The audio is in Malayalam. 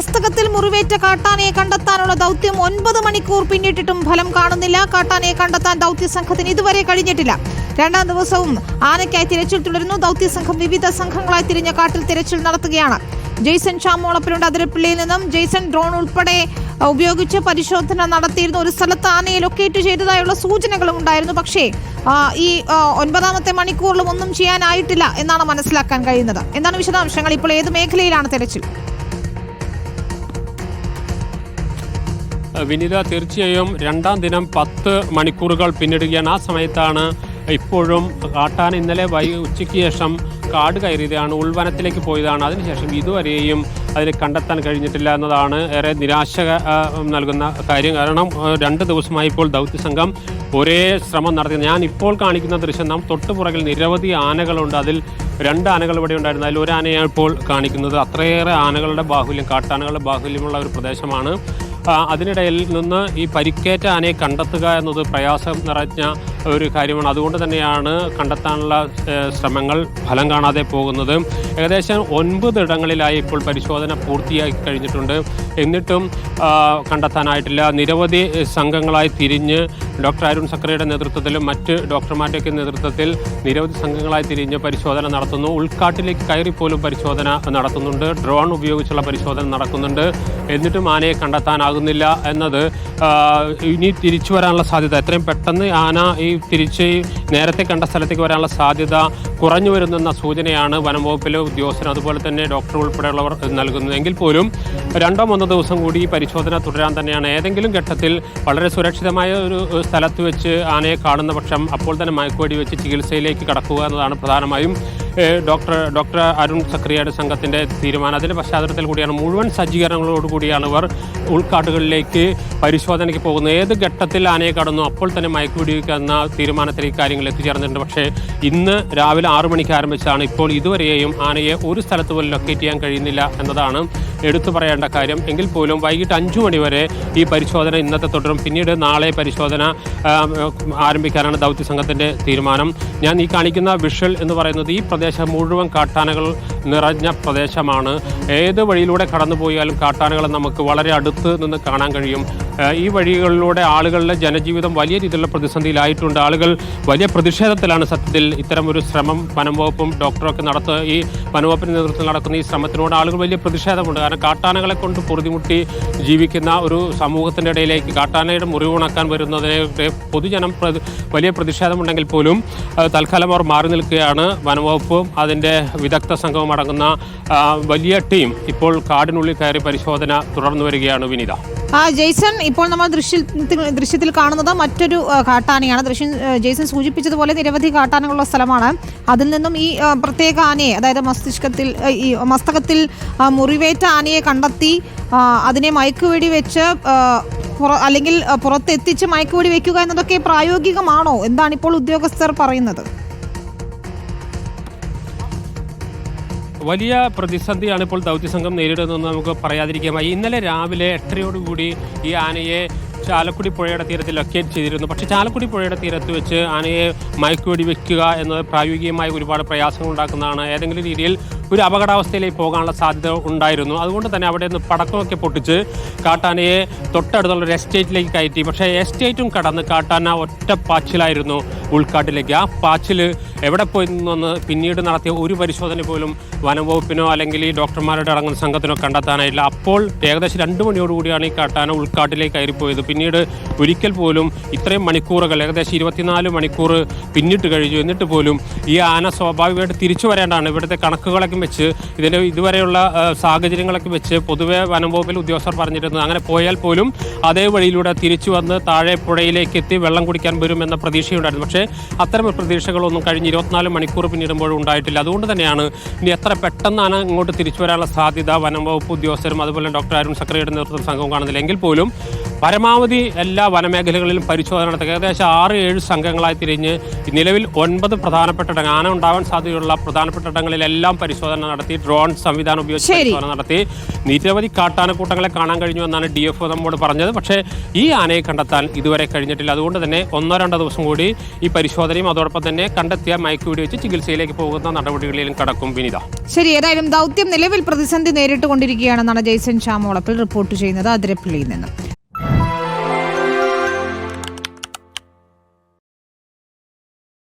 മസ്തകത്തിൽ മുറിവേറ്റ കാട്ടാനയെ കണ്ടെത്താനുള്ള ദൗത്യം ഒൻപത് മണിക്കൂർ പിന്നിട്ടിട്ടും ഫലം കാണുന്നില്ല. കാട്ടാനയെ കണ്ടെത്താൻ ദൗത്യ സംഘത്തിന് ഇതുവരെ കഴിഞ്ഞിട്ടില്ല. രണ്ടാം ദിവസവും ആനയ്ക്കായി തിരച്ചിൽ തുടരുന്നു. ദൗത്യ സംഘം വിവിധ സംഘങ്ങളായി തിരിഞ്ഞ കാട്ടിൽ തിരച്ചിൽ നടത്തുകയാണ്. ജെയ്സൺ ഷാമോളപ്പിലുണ്ട് അതിരപ്പിള്ളിയിൽ നിന്നും ജെയ്സൺ ഡ്രോൺ ഉൾപ്പെടെ ഉപയോഗിച്ച് പരിശോധന നടത്തിയിരുന്ന. ഒരു സ്ഥലത്ത് ആനയെ ലൊക്കേറ്റ് ചെയ്തതായുള്ള സൂചനകളും ഉണ്ടായിരുന്നു. പക്ഷേ ഈ ഒൻപതാമത്തെ മണിക്കൂറിലും ഒന്നും ചെയ്യാനായിട്ടില്ല എന്നാണ് മനസ്സിലാക്കാൻ കഴിയുന്നത്. എന്താണ് വിശദാംശങ്ങൾ? ഇപ്പോൾ ഏത് മേഖലയിലാണ് തെരച്ചിൽ? വിനിത തീർച്ചയായും രണ്ടാം ദിനം പത്ത് മണിക്കൂറുകൾ പിന്നിടുകയാണ്. ആ സമയത്താണ് ഇപ്പോഴും കാട്ടാൻ ഇന്നലെ വൈ ഉച്ചയ്ക്ക് ശേഷം കാട് കയറിയതാണ് ഉൾവനത്തിലേക്ക് പോയതാണ്. അതിനുശേഷം ഇതുവരെയും അതിനെ കണ്ടെത്താൻ കഴിഞ്ഞിട്ടില്ല എന്നതാണ് ഏറെ നിരാശ നൽകുന്ന കാര്യം. കാരണം രണ്ട് ദിവസമായി ഇപ്പോൾ ദൗത്യസംഘം ഒരേ ശ്രമം നടത്തി. ഞാൻ ഇപ്പോൾ കാണിക്കുന്ന ദൃശ്യം നാം തൊട്ടുപുറകിൽ നിരവധി ആനകളുണ്ട്. അതിൽ രണ്ട് ആനകൾ ഇവിടെ ഉണ്ടായിരുന്നു. അതിൽ ഒരു ആനയാണ് ഇപ്പോൾ കാണിക്കുന്നത്. അത്രയേറെ ആനകളുടെ ബാഹുല്യം കാട്ടാനകളുടെ ബാഹുല്യമുള്ള ഒരു പ്രദേശമാണ്. അതിനിടയിൽ നിന്ന് ഈ പരിക്കേറ്റ ആനയെ കണ്ടെത്തുക എന്നത് പ്രയാസം നിറഞ്ഞ ഒരു കാര്യമാണ്. അതുകൊണ്ട് തന്നെയാണ് കണ്ടെത്താനുള്ള ശ്രമങ്ങൾ ഫലം കാണാതെ പോകുന്നത്. ഏകദേശം ഒൻപത് ഇടങ്ങളിലായി ഇപ്പോൾ പരിശോധന പൂർത്തിയാക്കി കഴിഞ്ഞിട്ടുണ്ട്. എന്നിട്ടും കണ്ടെത്താനായിട്ടില്ല. നിരവധി സംഘങ്ങളായി തിരിഞ്ഞ് ഡോക്ടർ അരുൺ സക്രയുടെ നേതൃത്വത്തിലും മറ്റ് ഡോക്ടർമാരുടെയൊക്കെ നേതൃത്വത്തിൽ നിരവധി സംഘങ്ങളായി തിരിഞ്ഞ് പരിശോധന നടത്തുന്നു. ഉൾക്കാട്ടിലേക്ക് കയറിപ്പോലും പരിശോധന നടത്തുന്നുണ്ട്. ഡ്രോൺ ഉപയോഗിച്ചുള്ള പരിശോധന നടക്കുന്നുണ്ട്. എന്നിട്ടും ആനയെ കണ്ടെത്താനാകുന്നില്ല എന്നത് ഇനി തിരിച്ചു വരാനുള്ള സാധ്യത. എത്രയും പെട്ടെന്ന് ആന ഈ തിരിച്ച് നേരത്തെ കണ്ട സ്ഥലത്തേക്ക് വരാനുള്ള സാധ്യത കുറഞ്ഞു വരുന്നെന്ന സൂചനയാണ് വനം വകുപ്പിലെ അതുപോലെ തന്നെ ഡോക്ടർ ഉൾപ്പെടെയുള്ളവർ നൽകുന്നത്. എങ്കിൽ പോലും രണ്ടോ മൂന്നോ ദിവസം കൂടി ഈ പരിശോധന തുടരാൻ തന്നെയാണ്. ഏതെങ്കിലും ഘട്ടത്തിൽ വളരെ സുരക്ഷിതമായ ഒരു സ്ഥലത്ത് വെച്ച് ആനയെ കാണുന്ന പക്ഷം അപ്പോൾ തന്നെ മയക്കുവെടി വെച്ച് ചികിത്സയിലേക്ക് കടക്കുക എന്നതാണ് പ്രധാനമായും ഡോക്ടർ ഡോക്ടർ അരുൺ സക്രിയയുടെ സംഘത്തിന്റെ തീരുമാനം. അതിന്റെ പശ്ചാത്തലത്തിൽ കൂടിയാണ് മുഴുവൻ സജ്ജീകരണങ്ങളോടുകൂടിയാണ് ഇവർ ഉൾക്കാട്ടുകളിലേക്ക് പരിശോധനയ്ക്ക് പോകുന്നത്. ഏത് ഘട്ടത്തിൽ ആനയെ കടന്നു അപ്പോൾ തന്നെ മയക്കുവെടി എന്ന ഈ കാര്യങ്ങൾ എത്തിച്ചേർന്നിട്ടുണ്ട്. പക്ഷേ ഇന്ന് രാവിലെ ആറു മണിക്ക് ആരംഭിച്ചാണ് ഇപ്പോൾ ഇതുവരെയും ആനയെ ഒരു സ്ഥലത്ത് പോലും ലൊക്കേറ്റ് ചെയ്യാൻ കഴിയുന്നില്ല എന്നതാണ് എടുത്തു പറയേണ്ട കാര്യം. എങ്കിൽ പോലും വൈകിട്ട് അഞ്ചു മണി വരെ ഈ പരിശോധന ഇന്നത്തെ തുടരും. പിന്നീട് നാളെ പരിശോധന ആരംഭിക്കാനാണ് ദൗത്യ സംഘത്തിന്റെ തീരുമാനം. ഞാൻ ഈ കാണിക്കുന്ന വിഷൽ എന്ന് പറയുന്നത് ഈ പ്രദേശം മുഴുവൻ കാട്ടാനകൾ നിറഞ്ഞ പ്രദേശമാണ്. ഏത് വഴിയിലൂടെ കടന്നു പോയാലും കാട്ടാനകളെ നമുക്ക് വളരെ അടുത്ത് നിന്ന് കാണാൻ കഴിയും. ഈ വഴികളിലൂടെ ആളുകളുടെ ജനജീവിതം വലിയ രീതിയിലുള്ള പ്രതിസന്ധിയിലായിട്ടുണ്ട്. ആളുകൾ വലിയ പ്രതിഷേധത്തിലാണ് സത്യത്തിൽ ഇത്തരം ഒരു ശ്രമം വനംവകുപ്പും ഡോക്ടറും ഡോക്ടറൊക്കെ നടത്തുക ഈ വനംവകുപ്പിന്റെ നേതൃത്വത്തിൽ നടക്കുന്ന ഈ ശ്രമത്തിനോട് ആളുകൾ വലിയ പ്രതിഷേധമുണ്ട്. കാരണം കാട്ടാനകളെ കൊണ്ട് പൊറുതിമുട്ടി ജീവിക്കുന്ന ഒരു സമൂഹത്തിന്റെ ഇടയിലേക്ക് കാട്ടാനയുടെ മുറിവുണക്കാൻ വരുന്നതിനെ പൊതുജനം വലിയ പ്രതിഷേധമുണ്ടെങ്കിൽ പോലും തൽക്കാലം അവർ മാറി നിൽക്കുകയാണ്. വനംവകുപ്പും അതിന്റെ വിദഗ്ധ സംഘവും അടങ്ങുന്ന വലിയ ടീം ഇപ്പോൾ കാടിനുള്ളിൽ കയറി പരിശോധന തുടർന്നു വരികയാണ് വിനീത. ആ ജെയ്സൺ ഇപ്പോൾ നമ്മൾ ദൃശ്യത്തിൽ ദൃശ്യത്തിൽ കാണുന്നത് മറ്റൊരു കാട്ടാനയാണ്. ദൃശ്യം ജെയ്സൺ സൂചിപ്പിച്ചതുപോലെ നിരവധി കാട്ടാനകളുള്ള സ്ഥലമാണ്. അതിൽ നിന്നും ഈ പ്രത്യേക ആനയെ അതായത് മസ്തിഷ്കത്തിൽ ഈ മസ്തകത്തിൽ മുറിവേറ്റ ആനയെ കണ്ടെത്തി അതിനെ മയക്കുവെടി വെച്ച് അല്ലെങ്കിൽ പുറത്തെത്തിച്ച് മയക്കുവെടി വെക്കുക എന്നതൊക്കെ പ്രായോഗികമാണോ? എന്താണ് ഇപ്പോൾ ഉദ്യോഗസ്ഥർ പറയുന്നത്? വലിയ പ്രതിസന്ധിയാണ് ഇപ്പോൾ ദൗത്യസംഘം നേരിടുന്നതെന്ന് നമുക്ക് പറയാതിരിക്കാൻ ഇന്നലെ രാവിലെ എട്ടരയോടുകൂടി ഈ ആനയെ ചാലക്കുടി പുഴയുടെ തീരത്ത് ലൊക്കേറ്റ് ചെയ്തിരുന്നു. പക്ഷേ ചാലക്കുടി പുഴയുടെ തീരത്ത് വെച്ച് ആനയെ മയക്കുവെടി വെക്കുക എന്നത് പ്രായോഗികമായി ഒരുപാട് പ്രയാസങ്ങൾ ഉണ്ടാക്കുന്നതാണ്. ഏതെങ്കിലും രീതിയിൽ ഒരു അപകടാവസ്ഥയിലേക്ക് പോകാനുള്ള സാധ്യത ഉണ്ടായിരുന്നു. അതുകൊണ്ട് തന്നെ അവിടെ നിന്ന് പടക്കമൊക്കെ പൊട്ടിച്ച് കാട്ടാനയെ തൊട്ടടുത്തുള്ള ഒരു എസ്റ്റേറ്റിലേക്ക് കയറ്റി. പക്ഷേ എസ്റ്റേറ്റും കടന്ന് കാട്ടാന ഒറ്റ പാച്ചിലായിരുന്നു ഉൾക്കാട്ടിലേക്ക്. ആ പാച്ചിൽ എവിടെ പോയി നിന്നൊന്ന് പിന്നീട് നടത്തിയ ഒരു പരിശോധന പോലും വനംവകുപ്പിനോ അല്ലെങ്കിൽ ഈ ഡോക്ടർമാരുടെ അടങ്ങുന്ന സംഘത്തിനോ കണ്ടെത്താനായില്ല. അപ്പോൾ ഏകദേശം രണ്ട് മണിയോടുകൂടിയാണ് ഈ കാട്ടാന ഉൾക്കാട്ടിലേക്ക് കയറിപ്പോയത്. പിന്നീട് ഒരിക്കൽ പോലും ഇത്രയും മണിക്കൂറുകൾ ഏകദേശം ഇരുപത്തിനാല് മണിക്കൂർ പിന്നിട്ട് കഴിഞ്ഞു. എന്നിട്ട് പോലും ഈ ആന സ്വാഭാവികമായിട്ട് തിരിച്ചു വരേണ്ടതാണ്. ഇവിടുത്തെ കണക്കുകളൊക്കെ വെച്ച് ഇതിന്റെ ഇതുവരെയുള്ള സാഹചര്യങ്ങളൊക്കെ വെച്ച് പൊതുവെ വനംവകുപ്പിൽ ഉദ്യോഗസ്ഥർ പറഞ്ഞിരുന്നത് അങ്ങനെ പോയാൽ പോലും അതേ വഴിയിലൂടെ തിരിച്ചു വന്ന് താഴെ പുഴയിലേക്ക് എത്തി വെള്ളം കുടിക്കാൻ വരുമെന്ന പ്രതീക്ഷയുണ്ടായിരുന്നു. പക്ഷേ അത്തരം പ്രതീക്ഷകളൊന്നും കഴിഞ്ഞ് ഇരുപത്തിനാല് മണിക്കൂർ പിന്നിടുമ്പോഴും ഉണ്ടായിട്ടില്ല. അതുകൊണ്ട് തന്നെയാണ് ഇനി എത്ര പെട്ടെന്നാണ് ഇങ്ങോട്ട് തിരിച്ചു വരാനുള്ള സാധ്യത വനം വകുപ്പ് ഉദ്യോഗസ്ഥരും അതുപോലെ ഡോക്ടർ അരുൺ സക്രയുടെ നേതൃത്വ സംഘവും കാണുന്നില്ല എങ്കിൽ പോലും പരമാവധി എല്ലാ വനമേഖലകളിലും പരിശോധന നടത്തുക. ഏകദേശം ആറ് ഏഴ് സംഘങ്ങളായി തിരിഞ്ഞ് നിലവിൽ ഒൻപത് പ്രധാനപ്പെട്ട ഇടങ്ങൾ ആന ഉണ്ടാവാൻ സാധ്യതയുള്ള പ്രധാനപ്പെട്ട ഇടങ്ങളിലെല്ലാം പരിശോധന നടത്തി ഡ്രോൺ സംവിധാനം ഉപയോഗിച്ച് പരിശോധന നടത്തി. നിരവധി കാട്ടാനക്കൂട്ടങ്ങളെ കാണാൻ കഴിഞ്ഞു എന്നാണ് ഡി എഫ് നമ്മോട് പറഞ്ഞത്. പക്ഷേ ഈ ആനയെ കണ്ടെത്താൻ ഇതുവരെ കഴിഞ്ഞിട്ടില്ല. അതുകൊണ്ട് തന്നെ ഒന്നോ രണ്ടോ ദിവസം കൂടി ഈ പരിശോധനയും അതോടൊപ്പം തന്നെ കണ്ടെത്തിയ മയക്കുവെടി വെച്ച് ചികിത്സയിലേക്ക് പോകുന്ന നടപടികളിലും കടക്കും വിനിത. ശരി ഏതായാലും ദൗത്യം നിലവിൽ പ്രതിസന്ധി നേരിട്ടുകൊണ്ടിരിക്കുകയാണെന്നാണ് ജെയ്സൺ ഷാമോളപ്പിൽ റിപ്പോർട്ട് ചെയ്യുന്നത് അതിരപ്പള്ളിയിൽ നിന്ന്.